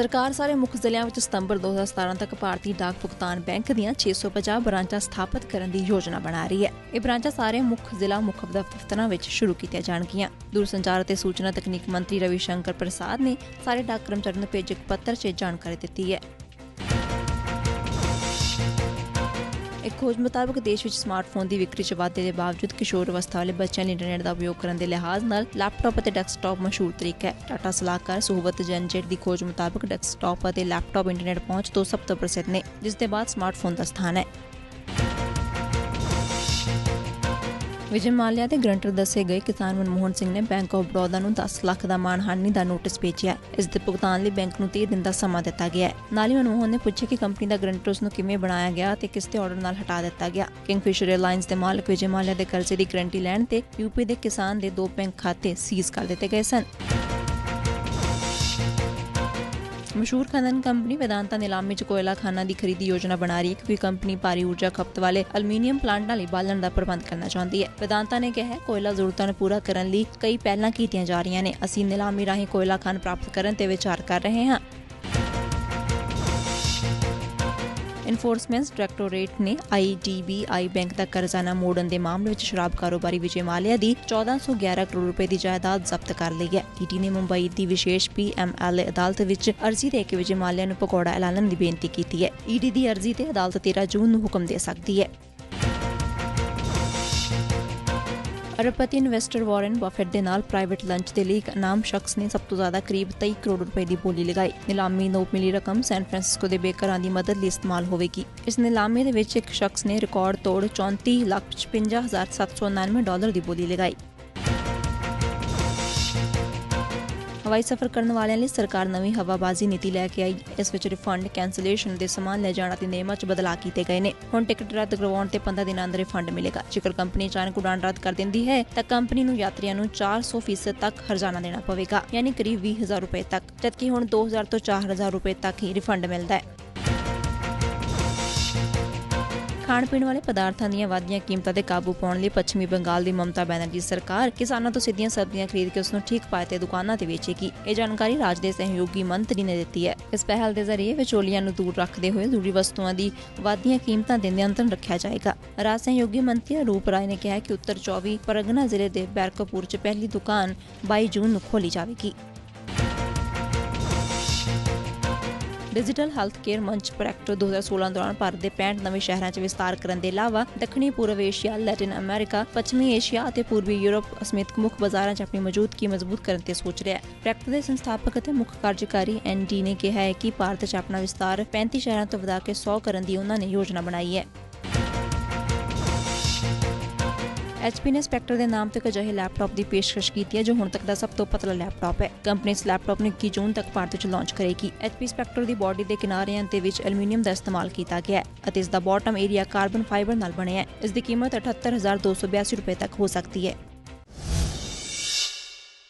ਸਰਕਾਰ ਸਾਰੇ ਮੁੱਖ ਜ਼ਿਲ੍ਹਿਆਂ ਵਿੱਚ ਸਤੰਬਰ 2017 ਤੱਕ ਭਾਰਤੀ ਡਾਕ ਭੁਗਤਾਨ ਬੈਂਕ ਦੀਆਂ 650 ਬ੍ਰਾਂਚਾਂ ਸਥਾਪਿਤ ਕਰਨ ਦੀ ਯੋਜਨਾ ਬਣਾ ਰਹੀ ਹੈ। ਇਹ ਬ੍ਰਾਂਚਾਂ ਸਾਰੇ ਮੁੱਖ ਜ਼ਿਲ੍ਹਾ ਮੁੱਖ ਦਫ਼ਤਰਾਂ ਵਿੱਚ ਸ਼ੁਰੂ ਕੀਤੀਆਂ ਜਾਣਗੀਆਂ। ਦੂਰਸੰਚਾਰ ਅਤੇ ਸੂਚਨਾ ਤਕਨੀਕ ਮੰਤਰੀ ਰਵੀ ਸ਼ੰਕਰ ਪ੍ਰਸਾਦ ਨੇ ਸਾਰੇ ਡਾਕ ਕਰਮਚਾਰੀਆਂ ਨੂੰ ਭੇਜੇ ਇੱਕ ਪੱਤਰ 'ਚ ਜਾਣਕਾਰੀ ਦਿੱਤੀ ਹੈ। ਇੱਕ ਖੋਜ ਮੁਤਾਬਕ ਦੇਸ਼ ਵਿੱਚ ਸਮਾਰਟਫੋਨ ਦੀ ਵਿਕਰੀ 'ਚ ਵਾਧੇ ਦੇ ਬਾਵਜੂਦ ਕਿਸ਼ੋਰ ਅਵਸਥਾ ਵਾਲੇ ਬੱਚਿਆਂ ਲਈ ਇੰਟਰਨੈਟ ਦਾ ਉਪਯੋਗ ਕਰਨ ਦੇ ਲਿਹਾਜ਼ ਨਾਲ ਲੈਪਟਾਪ ਅਤੇ ਡੈਸਕਟਾਪ ਮਸ਼ਹੂਰ ਤਰੀਕਾ ਹੈ। ਟਾਟਾ ਸਲਾਹਕਾਰ ਸੁਹਵਤ ਜਨਜੇਟ ਦੀ ਖੋਜ ਮੁਤਾਬਕ ਡੈਸਕਟਾਪ ਅਤੇ ਲੈਪਟਾਪ ਇੰਟਰਨੈਟ ਪਹੁੰਚ ਤੋਂ ਸਭ ਤੋਂ ਪ੍ਰਸਿੱਧ ਨੇ, ਜਿਸ ਦੇ ਬਾਅਦ ਸਮਾਰਟਫੋਨ ਦਾ ਸਥਾਨ ਹੈ। ਵਿਜੇ ਮਾਲਿਆ ਦੇ ਗਰੰਟਰ ਦੱਸੇ ਗਏ ਕਿਸਾਨ ਮਨਮੋਹਨ ਸਿੰਘ ਨੇ ਬੈਂਕ ਆਫ ਬੜੌਦਾ ਨੂੰ 10 ਲੱਖ ਦਾ ਮਾਨਹਾਨੀ ਦਾ ਨੋਟਿਸ ਭੇਜਿਆ। ਇਸ ਦੇ ਭੁਗਤਾਨ ਲਈ ਬੈਂਕ ਨੂੰ 30 ਦਿਨ ਦਾ ਸਮਾਂ ਦਿੱਤਾ ਗਿਆ ਹੈ। ਨਾਲ ਹੀ ਮਨਮੋਹਨ ਨੇ ਪੁੱਛਿਆ ਕਿ ਕੰਪਨੀ ਦਾ ਗਰੰਟਰ ਉਸ ਨੂੰ ਕਿਵੇਂ ਬਣਾਇਆ ਗਿਆ ਤੇ ਕਿਸ ਦੇ ਆਰਡਰ ਨਾਲ ਹਟਾ ਦਿੱਤਾ ਗਿਆ। ਕਿੰਗਫਿਸ਼ਰ 에ਅਰਲਾਈਨਸ ਦੇ ਮਾਲਕ ਵਿਜੇ ਮਾਲਿਆ ਦੇ ਕਰਜ਼ੇ ਦੀ ਗਰੰਟੀ ਲੈਣ ਤੇ ਯੂਪੀ ਦੇ ਕਿਸਾਨ ਦੇ ਦੋ ਬੈਂਕ ਖਾਤੇ ਸੀਜ਼ ਕਰ ਦਿੱਤੇ ਗਏ ਸਨ। ਮਸ਼ਹੂਰ ਖਨਨ ਕੰਪਨੀ ਵੇਦਾਂਤਾ ਨਿਲਾਮੀ 'ਚ ਕੋਇਲਾ ਖਾਨਾ ਦੀ ਖਰੀਦੀ ਯੋਜਨਾ ਬਣਾ ਰਹੀ ਹੈ। ਕਿਉਂਕਿ ਕੰਪਨੀ ਭਾਰੀ ਊਰਜਾ ਖਪਤ ਵਾਲੇ ਅਲਮੀਨੀਅਮ ਪਲਾਂਟਾਂ ਲਈ ਬਾਲਣ ਦਾ ਪ੍ਰਬੰਧ ਕਰਨਾ ਚਾਹੁੰਦੀ ਹੈ। ਵੇਦਾਂਤਾ ਨੇ ਕਿਹਾ ਕੋਇਲਾ ਜ਼ਰੂਰਤਾਂ ਨੂੰ ਪੂਰਾ ਕਰਨ ਲਈ ਕਈ ਪਹਿਲਾਂ ਕੀਤੀਆਂ ਜਾ ਰਹੀਆਂ ਨੇ। ਅਸੀਂ ਨਿਲਾਮੀ ਰਾਹੀਂ ਕੋਇਲਾ ਖਾਨ ਪ੍ਰਾਪਤ ਕਰਨ ਤੇ ਵਿਚਾਰ ਕਰ ਰਹੇ ਹਾਂ। ਇਨਫੋਰਸਮੈਂਟ ਡਾਇਰੈਕਟੋਰੇਟ ਨੇ ਆਈਡੀਬੀਆਈ ਬੈਂਕ ਦਾ ਕਰਜ਼ਾਨਾ ਮੋੜਨ ਦੇ ਮਾਮਲੇ ਵਿੱਚ ਸ਼ਰਾਬ ਕਾਰੋਬਾਰੀ ਵਿਜੇ ਮਾਲਿਆ ਦੀ 1411 ਕਰੋੜ ਰੁਪਏ ਦੀ ਜਾਇਦਾਦ ਜ਼ਬਤ ਕਰ ਲਈ ਹੈ। ਈਡੀ ਨੇ ਮੁੰਬਈ ਦੀ ਵਿਸ਼ੇਸ਼ ਪੀਐਮਐਲਏ ਅਦਾਲਤ ਵਿੱਚ ਅਰਜ਼ੀ ਦੇ ਕੇ ਵਿਜੇ ਮਾਲਿਆ ਨੂੰ ਪਕੌੜਾ ਐਲਾਨਣ ਦੀ ਬੇਨਤੀ ਕੀਤੀ ਹੈ। ਈਡੀ ਦੀ ਅਰਜ਼ੀ ਤੇ ਅਦਾਲਤ 13 ਜੂਨ ਨੂੰ ਹੁਕਮ ਦੇ ਸਕਦੀ ਹੈ। ਅਰਬਪਤੀ ਇਨਵੈਸਟਰ ਵਾਰਨ ਬਫਟ ਦੇ ਨਾਲ ਪ੍ਰਾਈਵੇਟ ਲੰਚ ਦੇ ਲਈ ਇੱਕ ਨਾਮ ਸ਼ਖਸ ਨੇ ਸਭ ਤੋਂ ਜ਼ਿਆਦਾ ਕਰੀਬ 23 ਕਰੋੜ ਰੁਪਏ ਦੀ ਬੋਲੀ ਲਗਾਈ। ਨਿਲਾਮੀ ਨੂੰ ਮਿਲੀ ਰਕਮ ਸੈਨ ਫਰਾਂਸਿਸਕੋ ਦੇ ਬੇਕਰਾਂ ਦੀ ਮਦਦ ਲਈ ਇਸਤੇਮਾਲ ਹੋਵੇਗੀ। ਇਸ ਨਿਲਾਮੀ ਦੇ ਵਿੱਚ ਇੱਕ ਸ਼ਖਸ ਨੇ ਰਿਕਾਰਡ ਤੋੜ 34,56,799 ਡਾਲਰ ਦੀ ਬੋਲੀ ਲਗਾਈ। ਹਵਾਈ ਸਫ਼ਰ ਕਰਨ ਵਾਲਿਆਂ ਲਈ ਸਰਕਾਰ ਨਵੀਂ ਹਵਾਬਾਜ਼ੀ ਨੀਤੀ ਲੈ ਕੇ ਆਈ। ਇਸ ਵਿੱਚ ਰਿਫੰਡ ਕੈਂਸਲੇਸ਼ਨ ਦੇ ਸਮਾਨ ਲੈ ਜਾਣ ਅਤੇ ਨਿਯਮਾਂ 'ਚ ਬਦਲਾਅ ਕੀਤੇ ਗਏ ਨੇ। ਹੁਣ ਟਿਕਟ ਰੱਦ ਕਰਵਾਉਣ ਤੇ 15 ਦਿਨਾਂ ਅੰਦਰ ਰਿਫੰਡ ਮਿਲੇਗਾ। ਜੇਕਰ ਕੰਪਨੀ ਅਚਾਨਕ ਉਡਾਣ ਰੱਦ ਕਰ ਦਿੰਦੀ ਹੈ, ਤਾਂ ਕੰਪਨੀ ਨੂੰ ਯਾਤਰੀਆਂ ਨੂੰ 400% ਤੱਕ ਹਰਜਾਨਾ ਦੇਣਾ ਪਵੇਗਾ, ਯਾਨੀ ਕਰੀਬ 20000 ਰੁਪਏ ਤੱਕ, ਜਦਕਿ ਹੁਣ 2000 ਤੋਂ 4000 ਰੁਪਏ ਤੱਕ ਹੀ ਰਿਫੰਡ ਮਿਲਦਾ ਹੈ। ਖਾਣ ਪੀਣ ਵਾਲੇ ਪਦਾਰਥਾਂ ਦੀਆਂ ਵਧਦੀਆਂ ਕੀਮਤਾਂ ਤੇ ਕਾਬੂ ਪਾਉਣ ਲਈ ਪੱਛਮੀ ਬੰਗਾਲ ਦੀ ਮਮਤਾ ਬੈਨਰਜੀ ਸਰਕਾਰ ਕਿਸਾਨਾਂ ਤੋਂ ਸਿੱਧੀਆਂ ਸਬਜ਼ੀਆਂ ਖਰੀਦ ਕੇ ਉਸ ਨੂੰ ਠੀਕ ਪਾਏ ਤੇ ਦੁਕਾਨਾਂ ਤੇ ਵੇਚੇਗੀ। ਇਹ ਜਾਣਕਾਰੀ ਰਾਜ ਦੇ ਸਹਿਯੋਗੀ ਮੰਤਰੀ ਨੇ ਦਿੱਤੀ ਹੈ। ਇਸ ਪਹਿਲ ਦੇ ਜ਼ਰੀਏ ਵਿਚੋਲੀਆਂ ਨੂੰ ਦੂਰ ਰੱਖਦੇ ਹੋਏ ਜ਼ਰੂਰੀ ਵਸਤੂਆਂ ਦੀ ਵਧਦੀਆਂ ਕੀਮਤਾਂ ਦੇ ਨਿਯੰਤਰਣ ਰੱਖਿਆ ਜਾਏਗਾ। ਰਾਜ ਸਹਿਯੋਗੀ ਮੰਤਰੀ ਰੂਪ ਰਾਏ ਨੇ ਕਿਹਾ ਕਿ ਉੱਤਰ 24 ਪਰਗਨਾ ਜ਼ਿਲ੍ਹੇ ਦੇ ਬੈਰਕਪੁਰ 'ਚ ਪਹਿਲੀ ਦੁਕਾਨ 22 ਜੂਨ ਨੂੰ ਖੋਲੀ ਜਾਵੇਗੀ। ਡਿਜੀਟਲ ਹੈਲਥ ਕੇਅਰ ਮੰਚ ਪ੍ਰੈਕਟੋ 2016 ਦੌਰਾਨ ਭਾਰਤ ਦੇ 65 ਨਵੇਂ ਸ਼ਹਿਰਾਂ 'ਚ ਵਿਸਤਾਰ ਕਰਨ ਦੇ ਇਲਾਵਾ ਦੱਖਣੀ, ਪੂਰਬ ਏਸ਼ੀਆ, ਲੈਟਿਨ ਅਮਰੀਕਾ, ਪੱਛਮੀ ਏਸ਼ੀਆ ਅਤੇ ਪੂਰਬੀ ਯੂਰਪ ਸਮੇਤ ਮੁੱਖ ਬਾਜ਼ਾਰਾਂ 'ਚ ਆਪਣੀ ਮੌਜੂਦਗੀ ਮਜ਼ਬੂਤ ਕਰਨ ਤੇ ਸੋਚ ਰਿਹਾ ਹੈ। ਪ੍ਰੈਕਟੋ ਦੇ ਸੰਸਥਾਪਕ ਅਤੇ ਮੁੱਖ ਕਾਰਜਕਾਰੀ ਐਨਡੀ ਨੇ ਕਿਹਾ ਹੈ ਕਿ ਭਾਰਤ 'ਚ ਆਪਣਾ ਵਿਸਤਾਰ 35 ਸ਼ਹਿਰਾਂ ਤੋਂ ਵਧਾ ਕੇ 100 ਕਰਨ ਦੀ ਉਹਨਾਂ ਨੇ ਯੋਜਨਾ ਬਣਾਈ ਹੈ। HP ਨੇ ਸਪੈਕਟਰ ਦੇ ਨਾਮ ਤੇ ਇੱਕ ਅਜਿਹੇ ਲੈਪਟਾਪ ਦੀ ਪੇਸ਼ਕਸ਼ ਕੀਤੀ ਹੈ, ਜੋ ਹੁਣ ਤੱਕ ਦਾ ਸਭ ਤੋਂ ਪਤਲਾ ਲੈਪਟਾਪ ਹੈ। ਕੰਪਨੀ ਇਸ ਲੈਪਟਾਪ ਨੂੰ 21 ਜੂਨ ਤੱਕ ਭਾਰਤ ਵਿੱਚ ਲਾਂਚ ਕਰੇਗੀ। HP ਸਪੈਕਟਰ ਦੀ ਬਾਡੀ ਦੇ ਕਿਨਾਰਿਆਂ ਤੇ ਵਿੱਚ ਐਲੂਮੀਨੀਅਮ ਦਾ ਇਸਤੇਮਾਲ ਕੀਤਾ ਗਿਆ ਹੈ ਅਤੇ ਇਸ ਦਾ ਬਾਟਮ ਏਰੀਆ ਕਾਰਬਨ ਫਾਈਬਰ ਨਾਲ ਬਣਿਆ ਹੈ। ਇਸ ਦੀ ਕੀਮਤ 78282 ਰੁਪਏ ਤੱਕ ਹੋ ਸਕਦੀ ਹੈ।